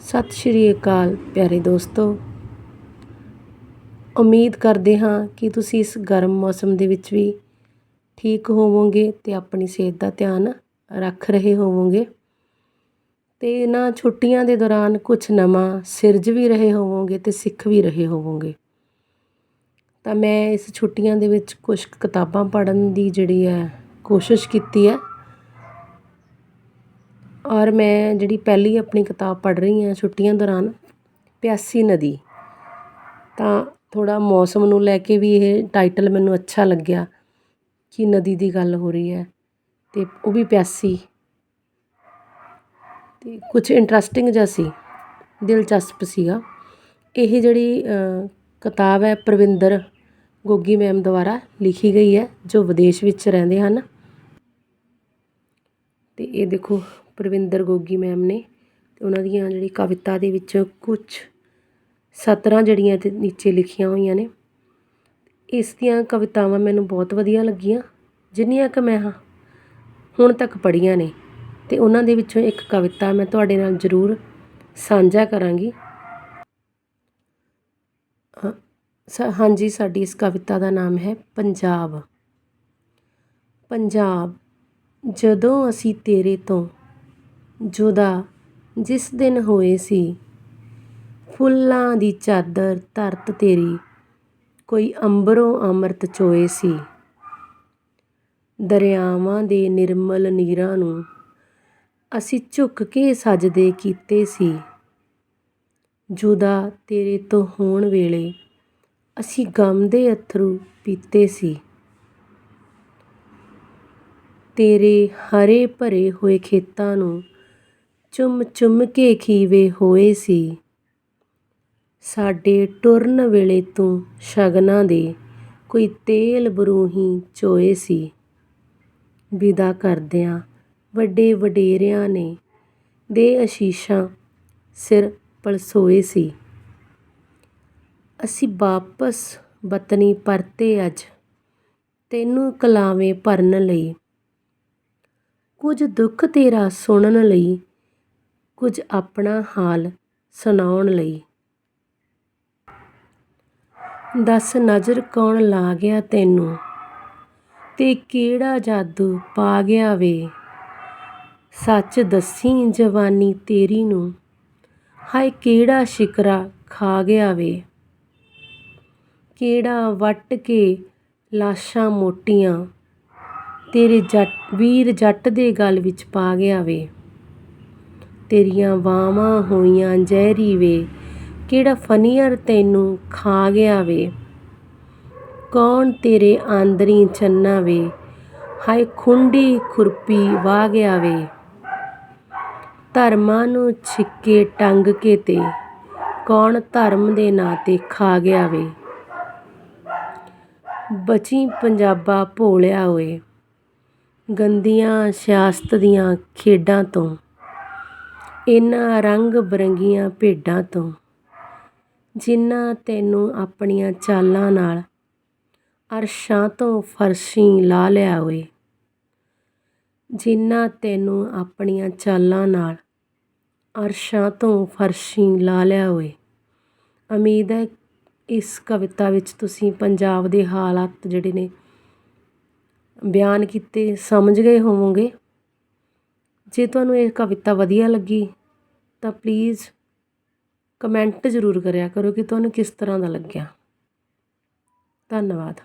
ਸਤਿ ਸ਼੍ਰੀ ਅਕਾਲ ਪਿਆਰੇ ਦੋਸਤੋ। ਉਮੀਦ ਕਰਦੇ ਹਾਂ ਕਿ ਤੁਸੀਂ ਇਸ ਗਰਮ ਮੌਸਮ ਦੇ ਵਿੱਚ ਵੀ ਠੀਕ ਹੋਵੋਗੇ ਤੇ ਆਪਣੀ ਸਿਹਤ ਦਾ ਧਿਆਨ ਰੱਖ ਰਹੇ ਹੋਵੋਗੇ। ਤੇ ਇਹਨਾਂ ਛੁੱਟੀਆਂ ਦੇ ਦੌਰਾਨ ਕੁਝ ਨਵਾਂ ਸਿਰਜ ਵੀ ਰਹੇ ਹੋਵੋਗੇ ਤੇ ਸਿੱਖ ਵੀ ਰਹੇ ਹੋਵੋਗੇ। ਤਾਂ ਮੈਂ ਇਸ ਛੁੱਟੀਆਂ ਦੇ ਵਿੱਚ ਕੁਝ ਕਿਤਾਬਾਂ ਪੜ੍ਹਨ ਦੀ ਜਿਹੜੀ ਹੈ ਕੋਸ਼ਿਸ਼ ਕੀਤੀ ਹੈ। ਔਰ ਮੈਂ ਜਿਹੜੀ ਪਹਿਲੀ ਆਪਣੀ ਕਿਤਾਬ ਪੜ੍ਹ ਰਹੀ ਹਾਂ ਛੁੱਟੀਆਂ ਦੌਰਾਨ, ਪਿਆਸੀ ਨਦੀ। ਤਾਂ ਥੋੜ੍ਹਾ ਮੌਸਮ ਨੂੰ ਲੈ ਕੇ ਵੀ ਇਹ ਟਾਈਟਲ ਮੈਨੂੰ ਅੱਛਾ ਲੱਗਿਆ ਕਿ ਨਦੀ ਦੀ ਗੱਲ ਹੋ ਰਹੀ ਹੈ ਅਤੇ ਉਹ ਵੀ ਪਿਆਸੀ। ਅਤੇ ਕੁਛ ਇੰਟਰਸਟਿੰਗ ਜਿਹਾ ਸੀ, ਦਿਲਚਸਪ ਸੀਗਾ। ਇਹ ਜਿਹੜੀ ਕਿਤਾਬ ਹੈ ਪ੍ਰਵਿੰਦਰ ਗੋਗੀ ਮੈਮ ਦੁਆਰਾ ਲਿਖੀ ਗਈ ਹੈ, ਜੋ ਵਿਦੇਸ਼ ਵਿੱਚ ਰਹਿੰਦੇ ਹਨ। ਅਤੇ ਇਹ ਦੇਖੋ ਪਰਵਿੰਦਰ ਗੋਗੀ ਮੈਮ ਨੇ ਅਤੇ ਉਹਨਾਂ ਦੀਆਂ ਜਿਹੜੀ ਕਵਿਤਾ ਦੇ ਵਿੱਚ ਕੁਝ ਸਤਰਾਂ ਜਿਹੜੀਆਂ ਇਹਦੇ ਨੀਚੇ ਲਿਖੀਆਂ ਹੋਈਆਂ ਨੇ। ਇਸ ਦੀਆਂ ਕਵਿਤਾਵਾਂ ਮੈਨੂੰ ਬਹੁਤ ਵਧੀਆ ਲੱਗੀਆਂ, ਜਿੰਨੀਆਂ ਕਿ ਮੈਂ ਹੁਣ ਤੱਕ ਪੜ੍ਹੀਆਂ ਨੇ ਅਤੇ ਉਹਨਾਂ ਦੇ ਵਿੱਚੋਂ ਇੱਕ ਕਵਿਤਾ ਮੈਂ ਤੁਹਾਡੇ ਨਾਲ ਜ਼ਰੂਰ ਸਾਂਝਾ ਕਰਾਂਗੀ। ਹਾਂਜੀ, ਸਾਡੀ ਇਸ ਕਵਿਤਾ ਦਾ ਨਾਮ ਹੈ ਪੰਜਾਬ। ਪੰਜਾਬ, ਜਦੋਂ ਅਸੀਂ ਤੇਰੇ ਤੋਂ ਜੁਦਾ ਜਿਸ ਦਿਨ ਹੋਏ ਸੀ। ਫੁੱਲਾਂ ਦੀ ਚਾਦਰ ਧਰਤ ਤੇਰੀ, ਕੋਈ ਅੰਬਰੋਂ ਅੰਮ੍ਰਿਤ ਚੋਏ ਸੀ। ਦਰਿਆਵਾਂ ਦੇ ਨਿਰਮਲ ਨੀਰਾਂ ਨੂੰ ਅਸੀਂ ਝੁੱਕ ਕੇ ਸਜਦੇ ਕੀਤੇ ਸੀ। ਜੁਦਾ ਤੇਰੇ ਤੋਂ ਹੋਣ ਵੇਲੇ ਅਸੀਂ ਗਮ ਦੇ ਅਥਰੂ ਪੀਤੇ ਸੀ। ਤੇਰੇ ਹਰੇ ਭਰੇ ਹੋਏ ਖੇਤਾਂ ਨੂੰ ਚੁੰਮ ਚੁੰਮ ਕੇ ਖੀਵੇ ਹੋਏ ਸੀ। ਸਾਡੇ ਟੁਰਨ ਵੇਲੇ ਤੂੰ ਸ਼ਗਨਾਂ ਦੇ ਕੋਈ ਤੇਲ ਬਰੂਹੀ ਚੋਏ ਸੀ। ਵਿਦਾ ਕਰਦਿਆਂ ਵੱਡੇ ਵਡੇਰਿਆਂ ਨੇ ਦੇ ਅਸ਼ੀਸ਼ਾਂ ਸਿਰ ਪਲਸੋਏ ਸੀ। ਅਸੀਂ ਵਾਪਸ ਬਤਨੀ ਪਰਤੇ ਅੱਜ, ਤੈਨੂੰ ਕਲਾਵੇਂ ਭਰਨ ਲਈ। ਕੁਝ ਦੁੱਖ ਤੇਰਾ ਸੁਣਨ ਲਈ ਕੁਝ ਆਪਣਾ ਹਾਲ ਸੁਣਾਉਣ ਲਈ। ਦੱਸ ਨਜ਼ਰ ਕੌਣ ਲਾ ਗਿਆ ਤੈਨੂੰ? ਤੇ ਕਿਹੜਾ ਜਾਦੂ ਪਾ ਗਿਆ ਵੇ? ਸੱਚ ਦੱਸੀ ਜਵਾਨੀ ਤੇਰੀ ਨੂੰ, ਹਾਏ ਕਿਹੜਾ ਸ਼ਿਕਰਾ ਖਾ ਗਿਆ ਵੇ? ਕਿਹੜਾ ਵੱਟ ਕੇ ਲਾਸ਼ਾਂ ਮੋਟੀਆਂ ਤੇਰੇ ਜੱਟ, ਵੀਰ ਜੱਟ ਦੇ ਗਲ ਵਿੱਚ ਪਾ ਗਿਆ ਵੇ? ਤੇਰੀਆਂ ਬਾਹਾਂ ਹੋਈਆਂ ਜ਼ਹਿਰੀ ਵੇ, ਕਿਹੜਾ ਫਨੀਅਰ ਤੈਨੂੰ ਖਾ ਗਿਆ ਵੇ? ਕੌਣ ਤੇਰੇ ਆਂਦਰੀ ਚੰਨਾ ਵੇ? ਹਾਏ ਖੁੰਡੀ ਖੁਰਪੀ ਵਾਹ ਗਿਆ ਵੇ। ਧਰਮਾਂ ਨੂੰ ਛਿੱਕੇ ਟੰਗ ਕੇ ਤੇ, ਕੌਣ ਧਰਮ ਦੇ ਨਾਂ ਤੇ ਖਾ ਗਿਆ ਵੇ? ਬਚੀ ਪੰਜਾਬਾ ਭੋਲਿਆ ਓਏ, ਗੰਦੀਆਂ ਸਿਆਸਤ ਦੀਆਂ ਖੇਡਾਂ ਤੋਂ। ਇਹਨਾਂ ਰੰਗ ਬਰੰਗੀਆਂ ਭੇਡਾਂ ਤੋਂ, ਜਿਨ੍ਹਾਂ ਤੈਨੂੰ ਆਪਣੀਆਂ ਚਾਲਾਂ ਨਾਲ ਅਰਸ਼ਾਂ ਤੋਂ ਫਰਸ਼ੀ ਲਾ ਲਿਆ ਓਏ, ਜਿਨ੍ਹਾਂ ਤੈਨੂੰ ਆਪਣੀਆਂ ਚਾਲਾਂ ਨਾਲ ਅਰਸ਼ਾਂ ਤੋਂ ਫਰਸ਼ੀ ਲਾ ਲਿਆ ਓਏ। ਉਮੀਦ ਹੈ ਇਸ ਕਵਿਤਾ ਵਿੱਚ ਤੁਸੀਂ ਪੰਜਾਬ ਦੇ ਹਾਲਾਤ ਜਿਹੜੇ ਨੇ ਬਿਆਨ ਕੀਤੇ ਸਮਝ ਗਏ ਹੋਵੋਗੇ। ਜੇ ਤੁਹਾਨੂੰ ਇਹ ਕਵਿਤਾ ਵਧੀਆ ਲੱਗੀ ਤਾਂ ਪਲੀਜ਼ ਕਮੈਂਟ ਜ਼ਰੂਰ ਕਰਿਆ ਕਰੋ ਕਿ ਤੁਹਾਨੂੰ ਕਿਸ ਤਰ੍ਹਾਂ ਦਾ ਲੱਗਿਆ। ਧੰਨਵਾਦ।